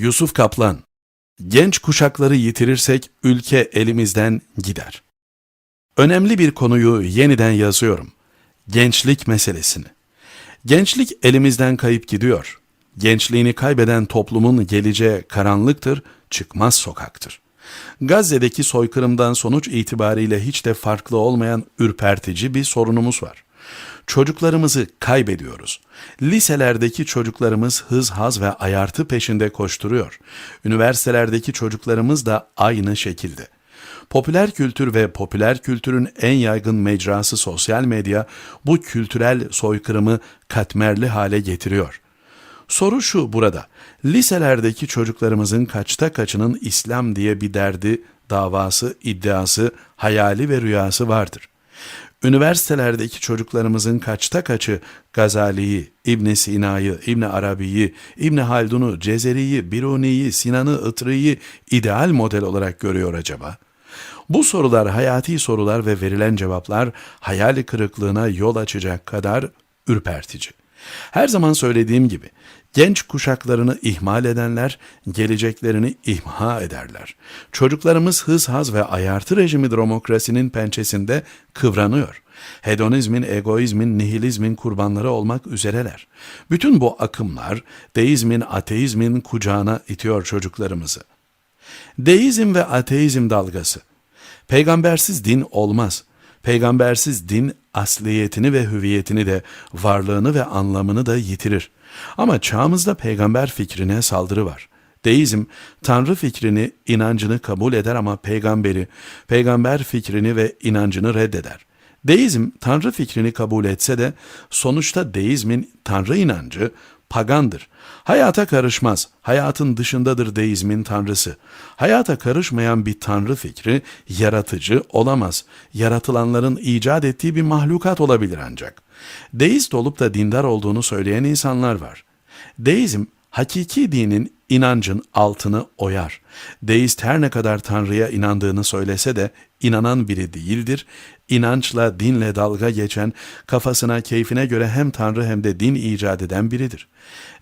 Yusuf Kaplan Genç kuşakları yitirirsek ülke elimizden gider. Önemli bir konuyu yeniden yazıyorum. Gençlik meselesini. Gençlik elimizden kayıp gidiyor. Gençliğini kaybeden toplumun geleceği karanlıktır, çıkmaz sokaktır. Gazze'deki soykırımdan sonuç itibariyle hiç de farklı olmayan ürpertici bir sorunumuz var. Çocuklarımızı kaybediyoruz. Liselerdeki çocuklarımız hız, haz ve ayartı peşinde koşturuyor. Üniversitelerdeki çocuklarımız da aynı şekilde. Popüler kültür ve popüler kültürün en yaygın mecrası sosyal medya bu kültürel soykırımı katmerli hale getiriyor. Soru şu burada. Liselerdeki çocuklarımızın kaçta kaçının İslam diye bir derdi, davası, iddiası, hayali ve rüyası vardır. Üniversitelerdeki çocuklarımızın kaçta kaçı Gazali'yi, İbn Sina'yı, İbn Arabi'yi, İbn Haldun'u, Cezeri'yi, Biruni'yi, Sinan'ı, Itri'yi ideal model olarak görüyor acaba? Bu sorular hayati sorular ve verilen cevaplar hayal kırıklığına yol açacak kadar ürpertici. Her zaman söylediğim gibi genç kuşaklarını ihmal edenler geleceklerini imha ederler. Çocuklarımız hız haz ve ayartı rejimi demokrasinin pençesinde kıvranıyor. Hedonizmin, egoizmin, nihilizmin kurbanları olmak üzereler. Bütün bu akımlar deizmin, ateizmin kucağına itiyor çocuklarımızı. Deizm ve ateizm dalgası. Peygambersiz din olmaz. Peygambersiz din asliyetini ve hüviyetini de varlığını ve anlamını da yitirir. Ama çağımızda peygamber fikrine saldırı var. Deizm, Tanrı fikrini, inancını kabul eder ama peygamberi, peygamber fikrini ve inancını reddeder. Deizm, Tanrı fikrini kabul etse de sonuçta deizmin Tanrı inancı pagandır. Hayata karışmaz, hayatın dışındadır deizmin tanrısı. Hayata karışmayan bir tanrı fikri yaratıcı olamaz. Yaratılanların icat ettiği bir mahlukat olabilir ancak. Deist olup da dindar olduğunu söyleyen insanlar var. Deizm, hakiki dinin inancın altını oyar. Deist her ne kadar Tanrı'ya inandığını söylese de inanan biri değildir. İnançla, dinle dalga geçen, kafasına, keyfine göre hem Tanrı hem de din icat eden biridir.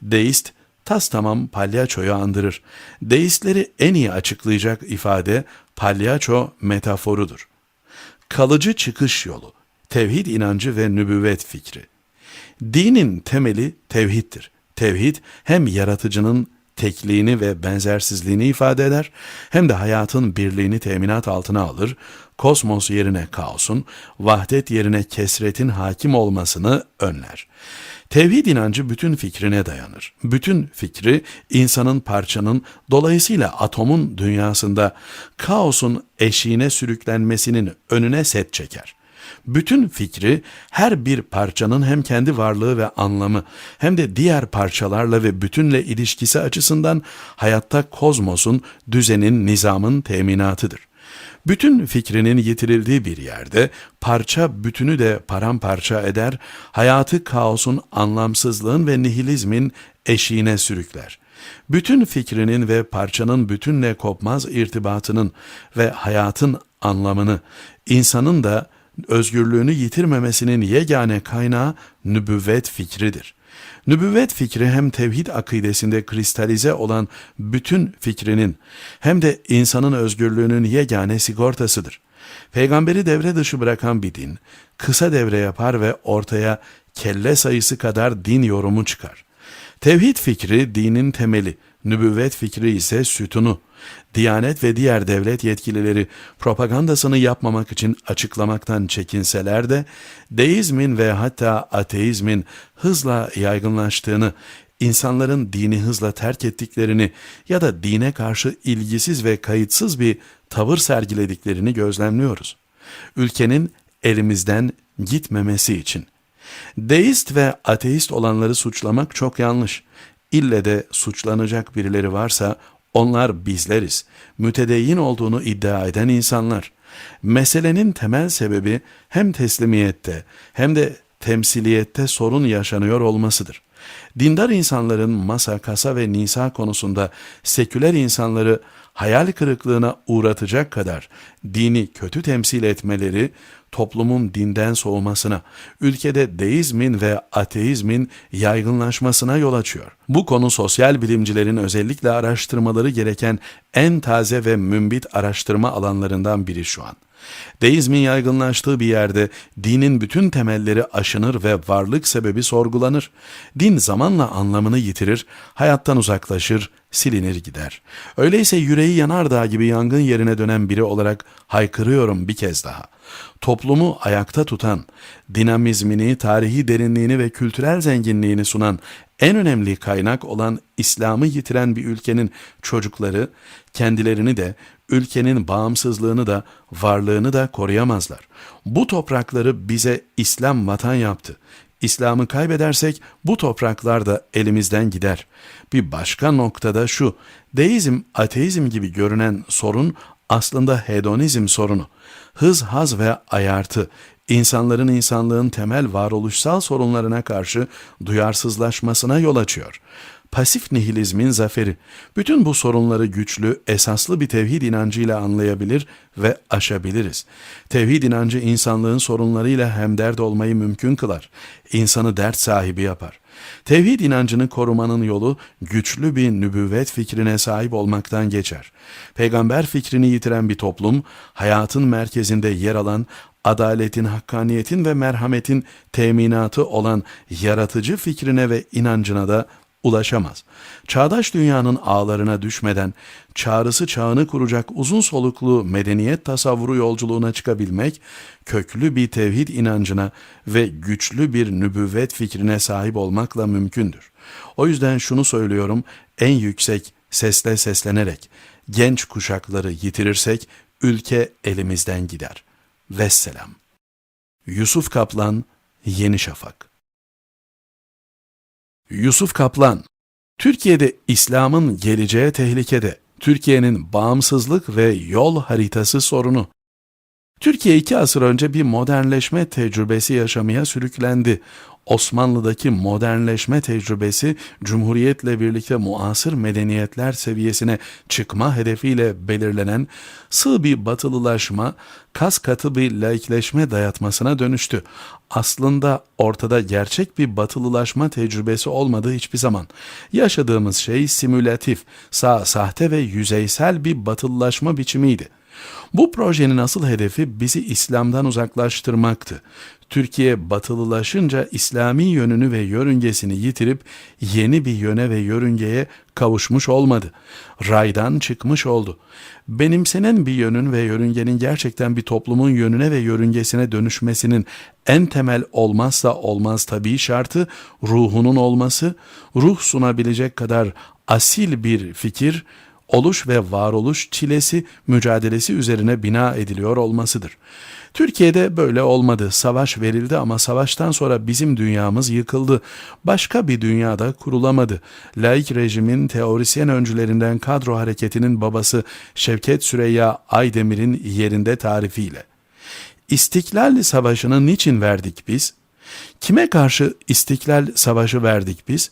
Deist, tas tamam palyaçoyu andırır. Deistleri en iyi açıklayacak ifade palyaço metaforudur. Kalıcı çıkış yolu, tevhid inancı ve nübüvvet fikri. Dinin temeli tevhiddir. Tevhid hem yaratıcının tekliğini ve benzersizliğini ifade eder hem de hayatın birliğini teminat altına alır, kosmos yerine kaosun, vahdet yerine kesretin hakim olmasını önler. Tevhid inancı bütün fikrine dayanır. Bütün fikri insanın parçanın dolayısıyla atomun dünyasında kaosun eşiğine sürüklenmesinin önüne set çeker. Bütün fikri her bir parçanın hem kendi varlığı ve anlamı hem de diğer parçalarla ve bütünle ilişkisi açısından hayatta kozmosun, düzenin, nizamın teminatıdır. Bütün fikrinin yitirildiği bir yerde parça bütünü de paramparça eder, hayatı kaosun, anlamsızlığın ve nihilizmin eşiğine sürükler. Bütün fikrinin ve parçanın bütünle kopmaz irtibatının ve hayatın anlamını, insanın da özgürlüğünü yitirmemesinin yegane kaynağı nübüvvet fikridir. Nübüvvet fikri hem tevhid akidesinde kristalize olan bütün fikrinin hem de insanın özgürlüğünün yegane sigortasıdır. Peygamberi devre dışı bırakan bir din, kısa devre yapar ve ortaya kelle sayısı kadar din yorumu çıkar. Tevhid fikri dinin temeli, nübüvvet fikri ise sütunu. Diyanet ve diğer devlet yetkilileri propagandasını yapmamak için açıklamaktan çekinseler de deizmin ve hatta ateizmin hızla yaygınlaştığını, insanların dini hızla terk ettiklerini ya da dine karşı ilgisiz ve kayıtsız bir tavır sergilediklerini gözlemliyoruz. Ülkenin elimizden gitmemesi için. Deist ve ateist olanları suçlamak çok yanlış. İlle de suçlanacak birileri varsa onlar bizleriz. Mütedeyyin olduğunu iddia eden insanlar. Meselenin temel sebebi hem teslimiyette hem de temsiliyette sorun yaşanıyor olmasıdır. Dindar insanların masa, kasa ve nisa konusunda seküler insanları hayal kırıklığına uğratacak kadar dini kötü temsil etmeleri toplumun dinden soğumasına, ülkede deizmin ve ateizmin yaygınlaşmasına yol açıyor. Bu konu sosyal bilimcilerin özellikle araştırmaları gereken en taze ve mümbit araştırma alanlarından biri şu an. Deizmin yaygınlaştığı bir yerde dinin bütün temelleri aşınır ve varlık sebebi sorgulanır. Din zamanla anlamını yitirir, hayattan uzaklaşır, silinir gider. Öyleyse yüreği yanardağ gibi yangın yerine dönen biri olarak haykırıyorum bir kez daha. Toplumu ayakta tutan, dinamizmini, tarihi derinliğini ve kültürel zenginliğini sunan en önemli kaynak olan İslam'ı yitiren bir ülkenin çocukları kendilerini de ülkenin bağımsızlığını da varlığını da koruyamazlar. Bu toprakları bize İslam vatan yaptı. İslam'ı kaybedersek bu topraklar da elimizden gider. Bir başka noktada şu, deizm, ateizm gibi görünen sorun aslında hedonizm sorunu. Hız, haz ve ayartı, insanların insanlığın temel varoluşsal sorunlarına karşı duyarsızlaşmasına yol açıyor. Pasif nihilizmin zaferi. Bütün bu sorunları güçlü, esaslı bir tevhid inancıyla anlayabilir ve aşabiliriz. Tevhid inancı insanlığın sorunlarıyla hemdert olmayı mümkün kılar. İnsanı dert sahibi yapar. Tevhid inancını korumanın yolu güçlü bir nübüvvet fikrine sahip olmaktan geçer. Peygamber fikrini yitiren bir toplum, hayatın merkezinde yer alan, adaletin, hakkaniyetin ve merhametin teminatı olan yaratıcı fikrine ve inancına da ulaşamaz. Çağdaş dünyanın ağlarına düşmeden çağrısı çağını kuracak uzun soluklu medeniyet tasavvuru yolculuğuna çıkabilmek, köklü bir tevhid inancına ve güçlü bir nübüvvet fikrine sahip olmakla mümkündür. O yüzden şunu söylüyorum en yüksek sesle seslenerek, genç kuşakları yitirirsek ülke elimizden gider. Vesselam. Yusuf Kaplan, Yeni Şafak Yusuf Kaplan, Türkiye'de İslam'ın geleceği tehlikede, Türkiye'nin bağımsızlık ve yol haritası sorunu. Türkiye iki asır önce bir modernleşme tecrübesi yaşamaya sürüklendi. Osmanlı'daki modernleşme tecrübesi Cumhuriyet'le birlikte muasır medeniyetler seviyesine çıkma hedefiyle belirlenen sığ bir batılılaşma, kas katı bir laikleşme dayatmasına dönüştü. Aslında ortada gerçek bir batılılaşma tecrübesi olmadığı hiçbir zaman. Yaşadığımız şey simülatif, sağ, sahte ve yüzeysel bir batılılaşma biçimiydi. Bu projenin asıl hedefi bizi İslam'dan uzaklaştırmaktı. Türkiye batılılaşınca İslami yönünü ve yörüngesini yitirip yeni bir yöne ve yörüngeye kavuşmuş olmadı. Raydan çıkmış oldu. Benimsenen bir yönün ve yörüngenin gerçekten bir toplumun yönüne ve yörüngesine dönüşmesinin en temel olmazsa olmaz tabii şartı ruhunun olması, ruh sunabilecek kadar asil bir fikir, oluş ve varoluş çilesi, mücadelesi üzerine bina ediliyor olmasıdır. Türkiye'de böyle olmadı. Savaş verildi ama savaştan sonra bizim dünyamız yıkıldı. Başka bir dünyada kurulamadı. Laik rejimin teorisyen öncülerinden kadro hareketinin babası Şevket Süreyya Aydemir'in yerinde tarifiyle. İstiklal Savaşı'nı niçin verdik biz? Kime karşı İstiklal Savaşı verdik biz?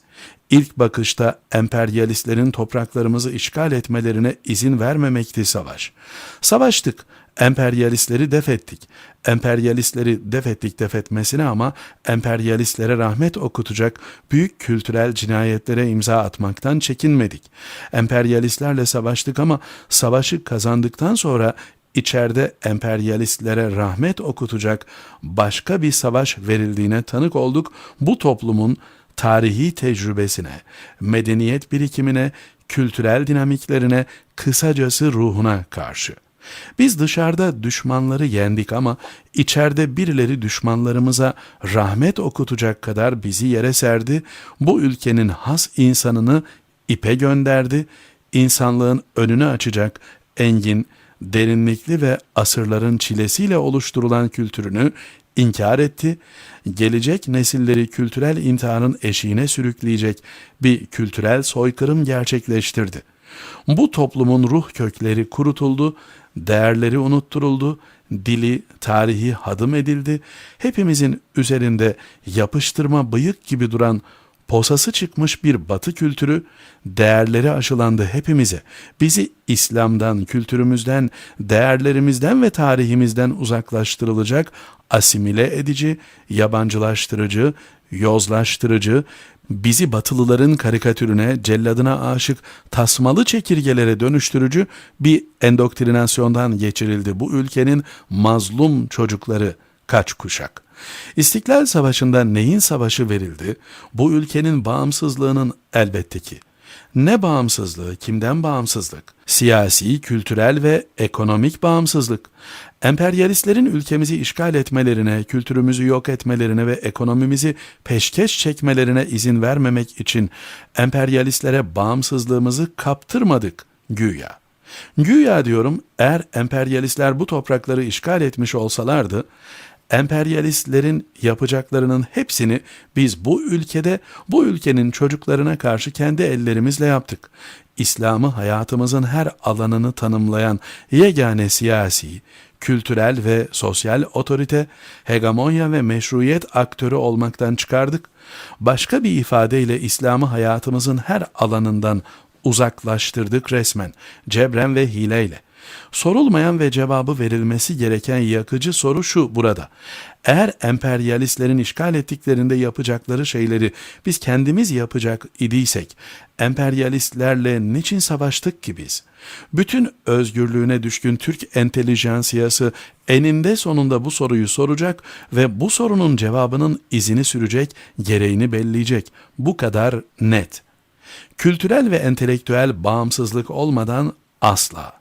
İlk bakışta emperyalistlerin topraklarımızı işgal etmelerine izin vermemekti savaş. Savaştık, emperyalistleri def ettik. Emperyalistleri def ettik def etmesine ama emperyalistlere rahmet okutacak büyük kültürel cinayetlere imza atmaktan çekinmedik. Emperyalistlerle savaştık ama savaşı kazandıktan sonra içeride emperyalistlere rahmet okutacak başka bir savaş verildiğine tanık olduk. Bu toplumun tarihi tecrübesine, medeniyet birikimine, kültürel dinamiklerine, kısacası ruhuna karşı. Biz dışarıda düşmanları yendik ama içeride birileri düşmanlarımıza rahmet okutacak kadar bizi yere serdi. Bu ülkenin has insanını ipe gönderdi. İnsanlığın önünü açacak engin, derinlikli ve asırların çilesiyle oluşturulan kültürünü inkar etti, gelecek nesilleri kültürel imtihanın eşiğine sürükleyecek bir kültürel soykırım gerçekleştirdi. Bu toplumun ruh kökleri kurutuldu, değerleri unutturuldu, dili, tarihi hadım edildi, hepimizin üzerinde yapıştırma bıyık gibi duran posası çıkmış bir batı kültürü, değerleri aşılandı hepimize. Bizi İslam'dan, kültürümüzden, değerlerimizden ve tarihimizden uzaklaştırılacak, asimile edici, yabancılaştırıcı, yozlaştırıcı, bizi batılıların karikatürüne, celladına aşık tasmalı çekirgelere dönüştürücü bir endoktrinasyondan geçirildi bu ülkenin mazlum çocukları kaç kuşak. İstiklal Savaşı'nda neyin savaşı verildi? Bu ülkenin bağımsızlığının elbette ki. Ne bağımsızlığı, kimden bağımsızlık? Siyasi, kültürel ve ekonomik bağımsızlık. Emperyalistlerin ülkemizi işgal etmelerine, kültürümüzü yok etmelerine ve ekonomimizi peşkeş çekmelerine izin vermemek için emperyalistlere bağımsızlığımızı kaptırmadık güya. Güya diyorum eğer emperyalistler bu toprakları işgal etmiş olsalardı, emperyalistlerin yapacaklarının hepsini biz bu ülkede, bu ülkenin çocuklarına karşı kendi ellerimizle yaptık. İslam'ı hayatımızın her alanını tanımlayan yegane siyasi, kültürel ve sosyal otorite, hegemonya ve meşruiyet aktörü olmaktan çıkardık. Başka bir ifadeyle İslam'ı hayatımızın her alanından uzaklaştırdık resmen, cebren ve hileyle. Sorulmayan ve cevabı verilmesi gereken yakıcı soru şu burada. Eğer emperyalistlerin işgal ettiklerinde yapacakları şeyleri biz kendimiz yapacak idiysek, emperyalistlerle niçin savaştık ki biz? Bütün özgürlüğüne düşkün Türk entelijansiyası eninde sonunda bu soruyu soracak ve bu sorunun cevabının izini sürecek, gereğini belleyecek. Bu kadar net. Kültürel ve entelektüel bağımsızlık olmadan asla.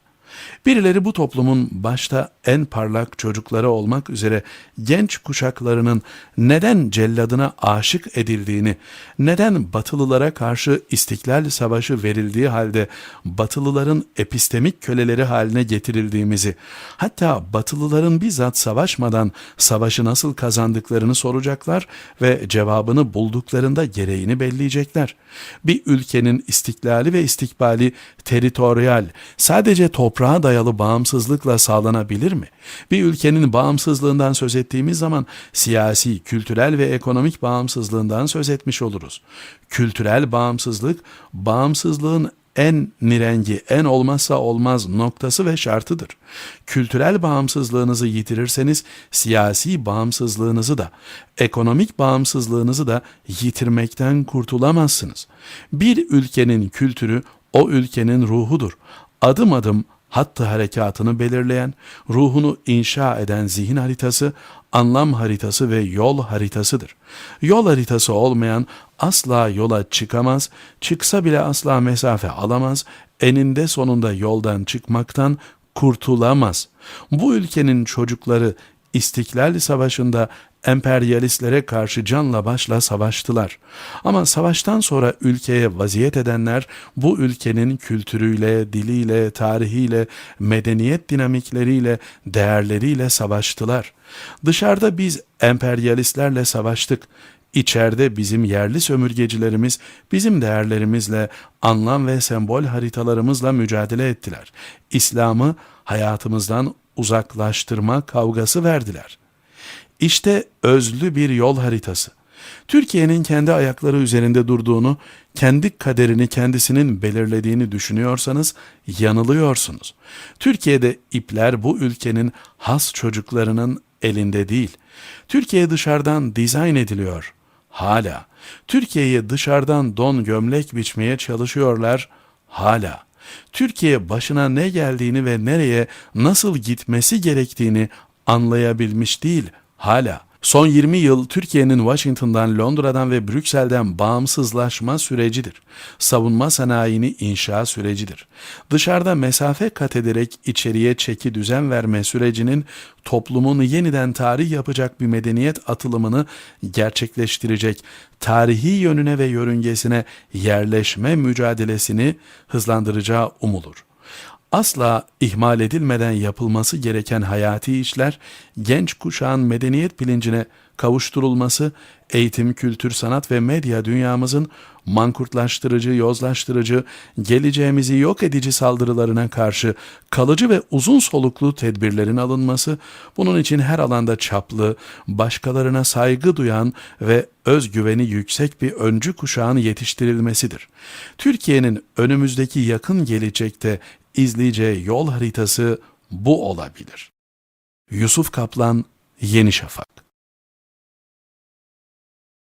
Birileri bu toplumun başta en parlak çocukları olmak üzere genç kuşaklarının neden celladına aşık edildiğini, neden batılılara karşı istiklal savaşı verildiği halde batılıların epistemik köleleri haline getirildiğimizi, hatta batılıların bizzat savaşmadan savaşı nasıl kazandıklarını soracaklar ve cevabını bulduklarında gereğini belleyecekler. Bir ülkenin istiklali ve istikbali teritoryal, sadece toprağa dayalı bağımsızlıkla sağlanabilir mi? Bir ülkenin bağımsızlığından söz ettiğimiz zaman siyasi, kültürel ve ekonomik bağımsızlığından söz etmiş oluruz. Kültürel bağımsızlık, bağımsızlığın en nirengi, en olmazsa olmaz noktası ve şartıdır. Kültürel bağımsızlığınızı yitirirseniz siyasi bağımsızlığınızı da, ekonomik bağımsızlığınızı da yitirmekten kurtulamazsınız. Bir ülkenin kültürü o ülkenin ruhudur. Adım adım hattı harekatını belirleyen, ruhunu inşa eden zihin haritası, anlam haritası ve yol haritasıdır. Yol haritası olmayan asla yola çıkamaz, çıksa bile asla mesafe alamaz, eninde sonunda yoldan çıkmaktan kurtulamaz. Bu ülkenin çocukları İstiklal Savaşı'nda emperyalistlere karşı canla başla savaştılar. Ama savaştan sonra ülkeye vaziyet edenler bu ülkenin kültürüyle, diliyle, tarihiyle, medeniyet dinamikleriyle, değerleriyle savaştılar. Dışarıda biz emperyalistlerle savaştık. İçeride bizim yerli sömürgecilerimiz bizim değerlerimizle, anlam ve sembol haritalarımızla mücadele ettiler. İslam'ı hayatımızdan uzaklaştırma kavgası verdiler. İşte özlü bir yol haritası. Türkiye'nin kendi ayakları üzerinde durduğunu, kendi kaderini kendisinin belirlediğini düşünüyorsanız yanılıyorsunuz. Türkiye'de ipler bu ülkenin has çocuklarının elinde değil. Türkiye dışarıdan dizayn ediliyor. Hala. Türkiye'yi dışarıdan don gömlek biçmeye çalışıyorlar. Hala. Türkiye başına ne geldiğini ve nereye nasıl gitmesi gerektiğini anlayabilmiş değil hala. Son 20 yıl Türkiye'nin Washington'dan, Londra'dan ve Brüksel'den bağımsızlaşma sürecidir. Savunma sanayini inşa sürecidir. Dışarıda mesafe kat ederek içeriye çeki düzen verme sürecinin toplumun yeniden tarih yapacak bir medeniyet atılımını gerçekleştirecek tarihi yönüne ve yörüngesine yerleşme mücadelesini hızlandıracağı umulur asla ihmal edilmeden yapılması gereken hayati işler, genç kuşağın medeniyet bilincine kavuşturulması, eğitim, kültür, sanat ve medya dünyamızın mankurtlaştırıcı, yozlaştırıcı, geleceğimizi yok edici saldırılarına karşı kalıcı ve uzun soluklu tedbirlerin alınması, bunun için her alanda çaplı, başkalarına saygı duyan ve özgüveni yüksek bir öncü kuşağın yetiştirilmesidir. Türkiye'nin önümüzdeki yakın gelecekte izleyeceği yol haritası bu olabilir. Yusuf Kaplan, Yeni Şafak